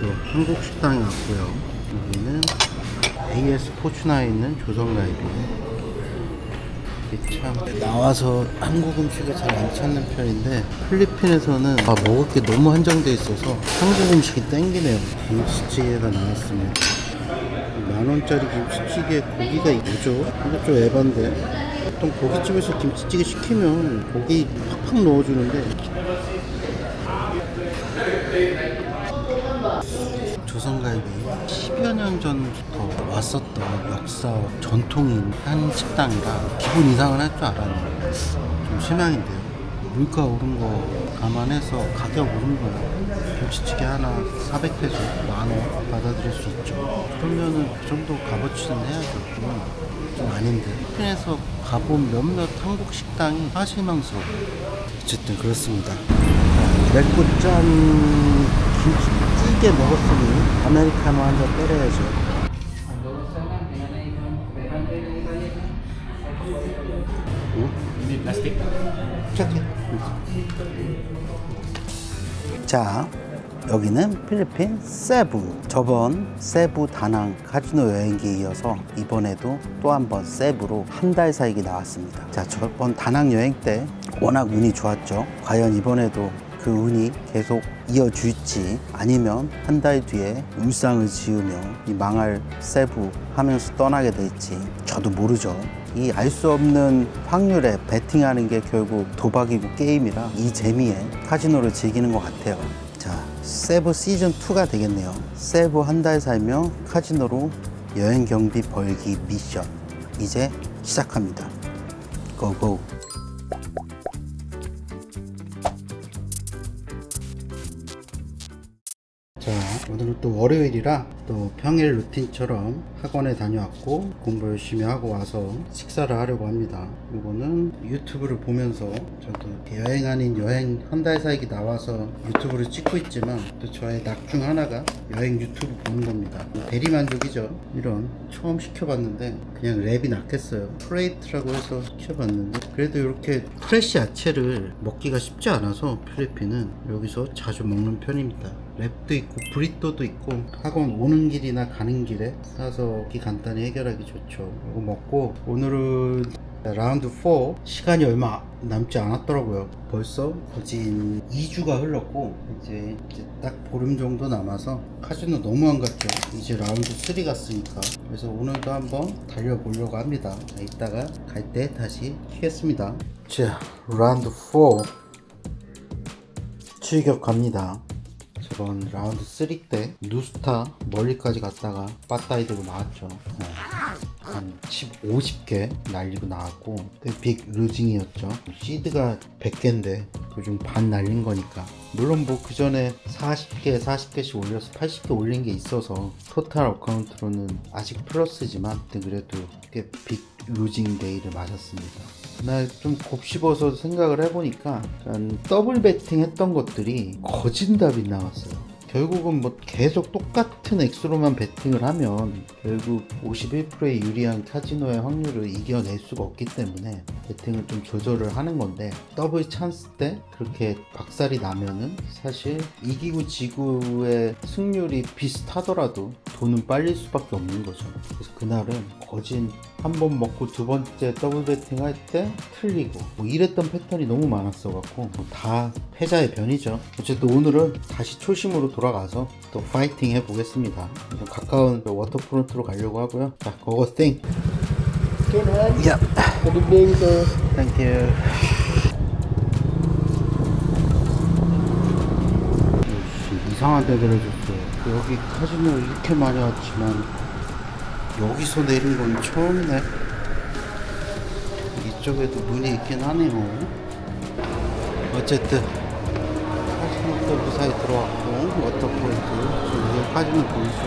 또 한국 식당에 왔고요. 여기는 AS 포춘화에 있는 조선갈비. 이게 참 나와서 한국 음식을 잘 안 찾는 편인데 필리핀에서는 아, 먹을 게 너무 한정돼 있어서 한국 음식이 땡기네요. 김치찌개가 나왔습니다. 만 원짜리 김치찌개 고기가 뭐죠? 이거 좀 에반데. 보통 고깃집에서 김치찌개 시키면 고기 팍팍 넣어주는데 조선갈비 10여 년 전부터 왔었던 역사 전통인 한 식당이라 기분 이상은 할줄 알았는데 좀 실망인데요. 물가 오른 거 감안해서 가격 오른 거야. 김치찌개 하나 400페소 만원 받아들일 수 있죠. 그러면은 그 정도 값어치는 해야죠. 그건 좀 아닌데. 필리핀에서 가본 몇몇 한국 식당이 사실망스러워. 어쨌든 그렇습니다. 맥구짠 김치 찌개 먹었으니 아메리카노 한 잔 때려야죠. 착해. 자, 여기는 필리핀 세부. 저번 세부 다낭 카지노 여행기에 이어서 이번에도 또 한 번 세부로 한달 살기 나왔습니다. 자, 저번 다낭 여행 때 워낙 운이 좋았죠. 과연 이번에도 그 운이 계속 이어질지 아니면 한 달 뒤에 울상을 지으며 이 망할 세부 하면서 떠나게 될지 저도 모르죠. 이 알 수 없는 확률에 베팅하는 게 결국 도박이고 게임이라 이 재미에 카지노를 즐기는 것 같아요. 자, 세부 시즌 2가 되겠네요. 세부 한 달 살며 카지노로 여행 경비 벌기 미션 이제 시작합니다. 고고. 오늘은 또 월요일이라 또 평일 루틴처럼 학원에 다녀왔고 공부 열심히 하고 와서 식사를 하려고 합니다. 이거는 유튜브를 보면서 저도 여행 아닌 여행 한달 살기 나와서 유튜브를 찍고 있지만 또 저의 낙중 하나가 여행 유튜브 보는 겁니다. 대리만족이죠. 이런 처음 시켜봤는데 그냥 랩이 낫겠어요. 프레이트라고 해서 시켜봤는데 그래도 이렇게 프레시 야채를 먹기가 쉽지 않아서 필리핀은 여기서 자주 먹는 편입니다. 랩도 있고 브리또도 있고 학원 오는 길이나 가는 길에 사서 이 간단히 해결하기 좋죠. 이거 먹고 오늘은 라운드 4 시간이 얼마 남지 않았더라고요. 벌써 거진 2주가 흘렀고 이제, 이제 딱 보름 정도 남아서 카지노 너무 안 갔죠. 이제 라운드 3 갔으니까 그래서 오늘도 한번 달려보려고 합니다. 자, 이따가 갈 때 다시 키겠습니다. 자 라운드 4 출격 갑니다. 저번 라운드 3 때 누스타 멀리까지 갔다가 빠따이 들고 나왔죠. 네. 한 10, 50개 날리고 나왔고 빅 루징이었죠. 시드가 100개인데 그중 반 날린 거니까 물론 뭐 그 전에 40개 40개씩 올려서 80개 올린 게 있어서 토탈 어카운트로는 아직 플러스지만 그래도 꽤 빅 루징 데이를 맞았습니다. 그날 좀 곱씹어서 생각을 해보니까 더블 베팅 했던 것들이 거진 답이 나왔어요. 결국은 뭐 계속 똑같은 액수로만 베팅을 하면 결국 51%의 유리한 카지노의 확률을 이겨낼 수가 없기 때문에 베팅을 좀 조절을 하는 건데 더블 찬스 때 그렇게 박살이 나면은 사실 이기고 지구의 승률이 비슷하더라도 돈은 빨릴 수밖에 없는 거죠. 그래서 그날은 거진 한 번 먹고 두 번째 더블 베팅 할 때 틀리고 뭐 이랬던 패턴이 너무 많았어 갖고 다 패자의 변이죠. 어쨌든 오늘은 다시 초심으로 돌아가서 또 파이팅 해 보겠습니다. 좀 가까운 워터프론트로 가려고 하고요. 자, 고고 띵. Yeah. Good evening, sir. Thank you. 이상한 데들 해줬어요. 여기 카지노 이렇게 많이 왔지만 여기서 내린 건 처음이네. 이쪽에도 문이 있긴 하네요. 어쨌든 카지노 또 무사히 들어왔고 워터포인트 지금 카지노 보이죠?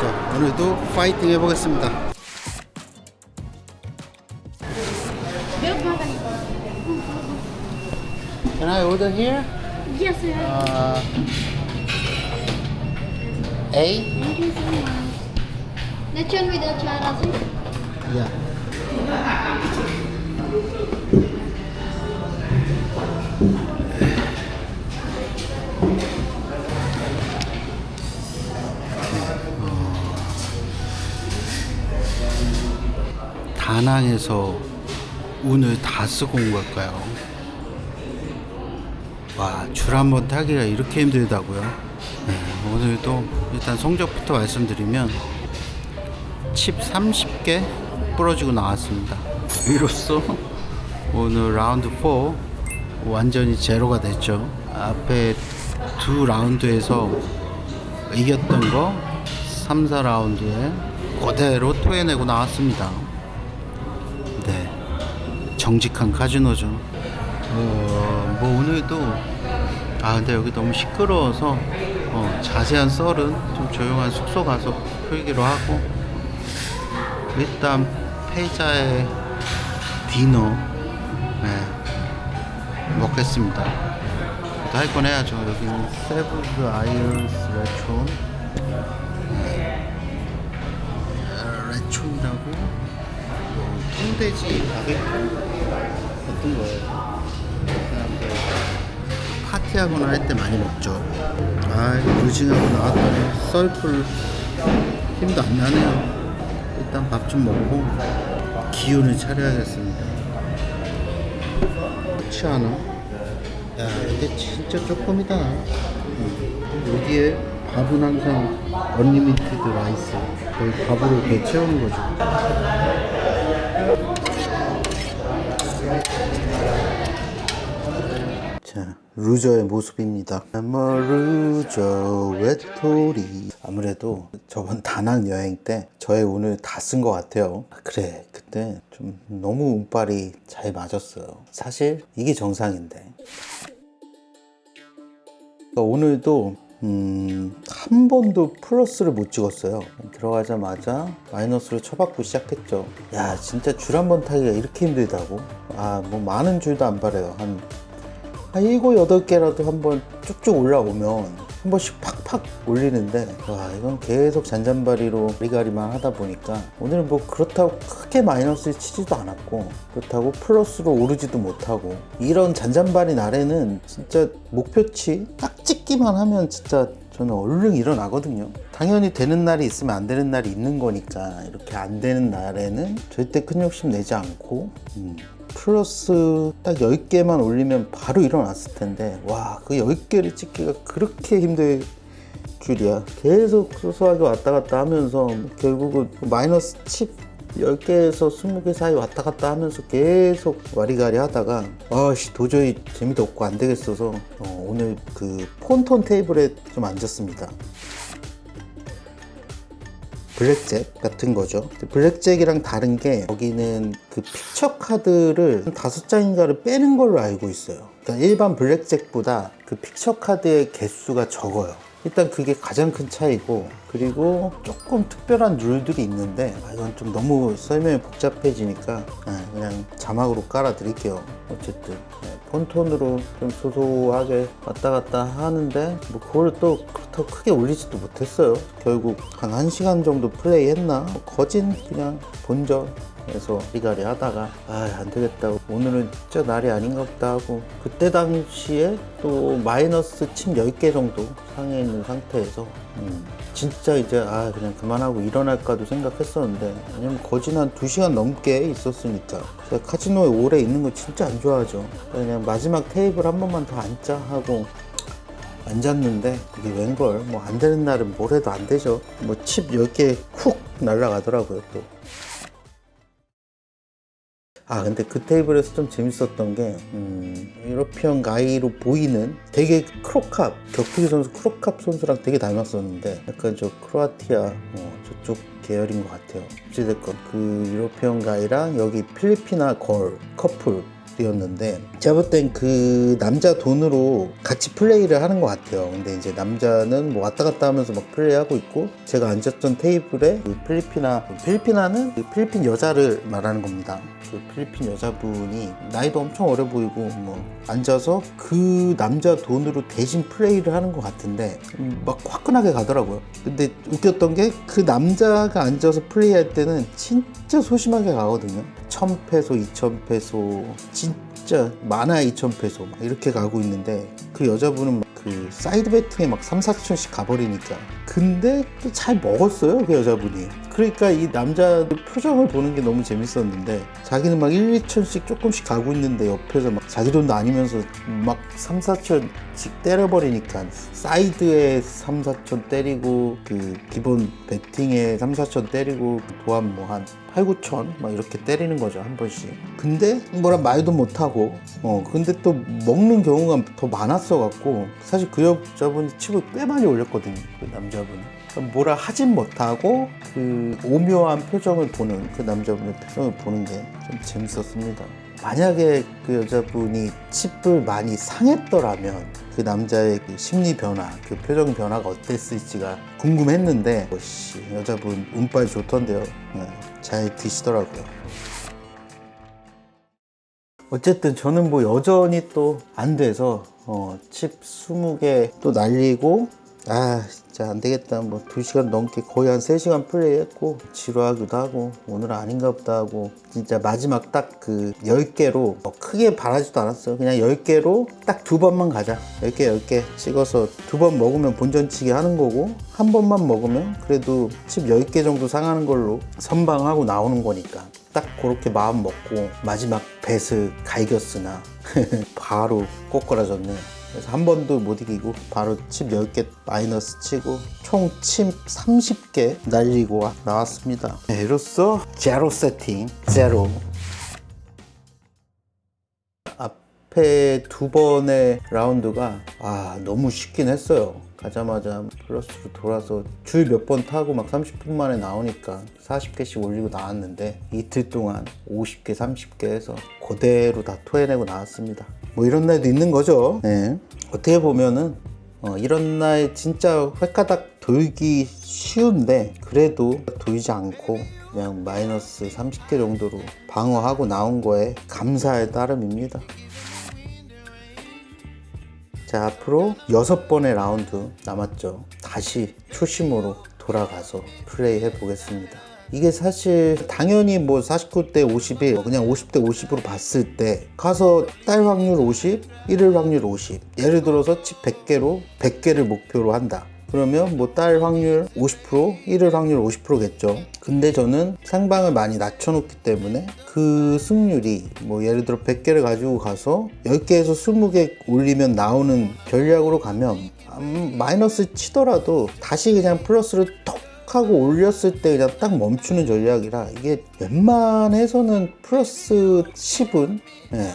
자 오늘도 파이팅 해보겠습니다. Can I order here? Yes, sir. Uh, A? Which one with the chara sir? Yeah. 다낭에서 운을 다 쓰고 온 걸까요? 와, 줄 한번 타기가 이렇게 힘들다고요? 네, 오늘도 일단 성적부터 말씀드리면 칩 30개 부러지고 나왔습니다. 이로써 오늘 라운드 4 완전히 제로가 됐죠. 앞에 두 라운드에서 이겼던 거 3, 4라운드에 그대로 토해내고 나왔습니다. 네. 정직한 카지노죠. 어, 뭐 오늘도 아 근데 여기 너무 시끄러워서 어, 자세한 썰은 좀 조용한 숙소 가서 풀기로 하고 일단 패자의 디너 네, 먹겠습니다. 할건 해야죠. 여기는 세브드 아이언스 레촌 네. 아, 레촌이라고 뭐 통돼지 바베큐 어떤 거예요? 파티하거나 할 때 많이 먹죠. 아, 루징하고 나왔더니 썰풀 힘도 안 나네요. 일단 밥 좀 먹고 기운을 차려야겠습니다. 그렇지 않아? 야, 이게 진짜 조금이다. 음. 여기에 밥은 항상 언리미티드 라이스. 거의 밥으로 배 채우는 거죠. 자, 루저의 모습입니다. 뭐 루저 외톨이. 아무래도 저번 다낭 여행 때 저의 운을 다 쓴 것 같아요. 아, 그래, 그때 좀 너무 운빨이 잘 맞았어요. 사실 이게 정상인데. 그러니까 오늘도 음, 한 번도 플러스를 못 찍었어요. 들어가자마자 마이너스를 쳐받고 시작했죠. 야, 진짜 줄 한 번 타기가 이렇게 힘들다고? 아, 뭐 많은 줄도 안 바래요. 한, 한 일곱, 여덟 개라도 한번 쭉쭉 올라오면 한 번씩 팍팍 올리는데, 와, 이건 계속 잔잔바리로 리가리만 하다 보니까 오늘은 뭐 그렇다고 크게 마이너스를 치지도 않았고, 그렇다고 플러스로 오르지도 못하고, 이런 잔잔바리 날에는 진짜 목표치 딱 찍기만 하면 진짜 저는 얼른 일어나거든요. 당연히 되는 날이 있으면 안 되는 날이 있는 거니까 이렇게 안 되는 날에는 절대 큰 욕심 내지 않고 음, 플러스 딱 10개만 올리면 바로 일어났을 텐데 와 그 10개를 찍기가 그렇게 힘들 줄이야 계속 소소하게 왔다 갔다 하면서 결국은 마이너스 칩 10개에서 20개 사이 왔다 갔다 하면서 계속 와리가리 하다가 아씨 도저히 재미도 없고 안 되겠어서 어, 오늘 그 폰톤 테이블에 좀 앉았습니다. 블랙잭 같은 거죠. 블랙잭이랑 다른 게 여기는 그 픽처 카드를 한 다섯 장인가를 빼는 걸로 알고 있어요. 그러니까 일반 블랙잭보다 그 픽처 카드의 개수가 적어요. 일단 그게 가장 큰 차이고 그리고 조금 특별한 룰들이 있는데 아, 이건 좀 너무 설명이 복잡해지니까 아, 그냥 자막으로 깔아 드릴게요. 어쨌든. 네, 폰톤으로 좀 소소하게 왔다 갔다 하는데 뭐 그걸 또 그렇다고 크게 올리지도 못했어요. 결국 한 1시간 정도 플레이 했나? 뭐 거진 그냥 본전 그래서 리가리 하다가 아안 되겠다. 오늘은 진짜 날이 아닌가 보다 하고 그때 당시에 또 마이너스 침 10개 정도 상해 있는 상태에서 음, 진짜 이제 아 그냥 그만하고 일어날까도 생각했었는데 왜냐면 거진 한 2시간 넘게 있었으니까. 제가 카지노에 오래 있는 거 진짜 안 좋아하죠. 그냥 마지막 테이블 한 번만 더 앉자 하고 앉았는데 이게 웬걸? 뭐 안 되는 날은 뭘 해도 안 되죠. 뭐 칩 10개 훅 날라가더라고요 또 아 근데 그 테이블에서 좀 재밌었던 게 음, 유러피언 가이로 보이는 되게 크로캅 격투기 선수 크로캅 선수랑 되게 닮았었는데 약간 저 크로아티아 어, 저쪽 계열인 것 같아요. 어찌됐건 그 유러피언 가이랑 여기 필리피나 걸 커플 이었는데 제가 볼 땐 그 남자 돈으로 같이 플레이를 하는 것 같아요. 근데 이제 남자는 뭐 왔다 갔다 하면서 막 플레이하고 있고 제가 앉았던 테이블에 그 필리피나 필리피나는 그 필리핀 여자를 말하는 겁니다. 그 필리핀 여자분이 나이도 엄청 어려 보이고 뭐 앉아서 그 남자 돈으로 대신 플레이를 하는 것 같은데 음, 막 화끈하게 가더라고요. 근데 웃겼던 게 그 남자가 앉아서 플레이할 때는 진짜 소심하게 가거든요. 1000페소 2000페소 진짜 많아 2000페소 막 이렇게 가고 있는데 그 여자분은 막그 사이드 배팅에 막 3, 4천씩 가버리니까. 근데 또 잘 먹었어요 그 여자분이. 그러니까 이 남자 표정을 보는 게 너무 재밌었는데 자기는 막 1, 2천씩 조금씩 가고 있는데 옆에서 막 자기 돈도 아니면서 막 3, 4천씩 때려버리니까 사이드에 3, 4천 때리고 그 기본 배팅에 3, 4천 때리고 도안 뭐한 8, 9천 막 이렇게 때리는 거죠 한 번씩. 근데 뭐라 말도 못하고 어 근데 또 먹는 경우가 더 많았어 갖고 사실 그 여자분이 칩을 꽤 많이 올렸거든요 그 남자분이. 뭐라 하진 못하고 그 오묘한 표정을 보는 그 남자분의 표정을 보는 게 좀 재밌었습니다. 만약에 그 여자분이 칩을 많이 상했더라면 그 남자의 그 심리 변화, 그 표정 변화가 어땠을지가 궁금했는데, 씨, 여자분 운빨 좋던데요. 네, 잘 드시더라고요. 어쨌든 저는 뭐 여전히 또 안 돼서 어, 칩 20개 또 날리고 아 진짜 안 되겠다. 뭐 2시간 넘게 거의 한 3시간 플레이 했고 지루하기도 하고 오늘 아닌가 보다 하고 진짜 마지막 딱 그 10개로 뭐 크게 바라지도 않았어요. 그냥 10개로 딱 두 번만 가자. 10개 10개 찍어서 두 번 먹으면 본전치기 하는 거고 한 번만 먹으면 그래도 칩 10개 정도 상하는 걸로 선방하고 나오는 거니까 딱 그렇게 마음 먹고 마지막 배스 갈겼으나 바로 꼬꾸라졌네 그래서 한 번도 못 이기고 바로 칩 10개 마이너스 치고 총 칩 30개 날리고 나왔습니다. 네, 이로써 제로 세팅 제로. 앞에 두 번의 라운드가 아 너무 쉽긴 했어요. 가자마자 플러스로 돌아서 줄 몇 번 타고 막 30분 만에 나오니까 40개씩 올리고 나왔는데 이틀 동안 50개 30개 해서 그대로 다 토해내고 나왔습니다 뭐 이런 날도 있는 거죠. 네. 어떻게 보면은 어, 이런 날 진짜 획가닥 돌기 쉬운데 그래도 돌지 않고 그냥 마이너스 30개 정도로 방어하고 나온 거에 감사할 따름입니다. 자 앞으로 여섯 번의 라운드 남았죠. 다시 초심으로 돌아가서 플레이 해 보겠습니다 이게 사실 당연히 뭐 49대 51 그냥 50대 50으로 봤을 때 가서 딸 확률 50 1을 확률 50 예를 들어서 칩 100개로 100개를 목표로 한다. 그러면 뭐 딸 확률 50% 1을 확률 50%겠죠. 근데 저는 상방을 많이 낮춰놓기 때문에 그 승률이 뭐 예를 들어 100개를 가지고 가서 10개에서 20개 올리면 나오는 전략으로 가면 음, 마이너스 치더라도 다시 그냥 플러스를 톡 하고 올렸을 때 그냥 딱 멈추는 전략이라 이게 웬만해서는 플러스 10은 예,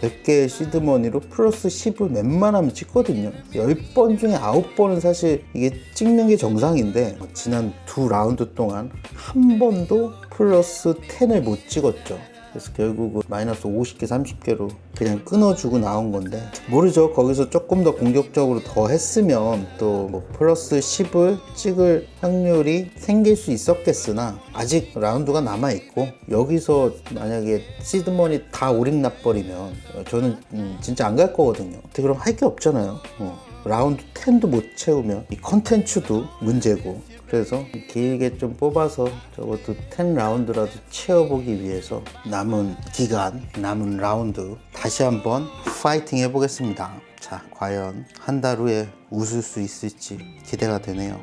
100개의 시드머니로 플러스 10을 웬만하면 찍거든요. 10번 중에 9번은 사실 이게 찍는 게 정상인데 지난 두 라운드 동안 한 번도 플러스 10을 못 찍었죠 그래서 결국은 마이너스 50개 30개로 그냥 끊어주고 나온 건데 모르죠 거기서 조금 더 공격적으로 더 했으면 또 뭐 플러스 10을 찍을 확률이 생길 수 있었겠으나 아직 라운드가 남아 있고 여기서 만약에 시드머니 다 오링 나버리면 저는 음, 진짜 안 갈 거거든요 근데 그럼 할 게 없잖아요 어. 라운드 10도 못 채우면 이 컨텐츠도 문제고 그래서 길게 좀 뽑아서 적어도 10라운드라도 채워보기 위해서 남은 기간, 남은 라운드 다시 한번 파이팅 해보겠습니다. 자, 과연 한 달 후에 웃을 수 있을지 기대가 되네요.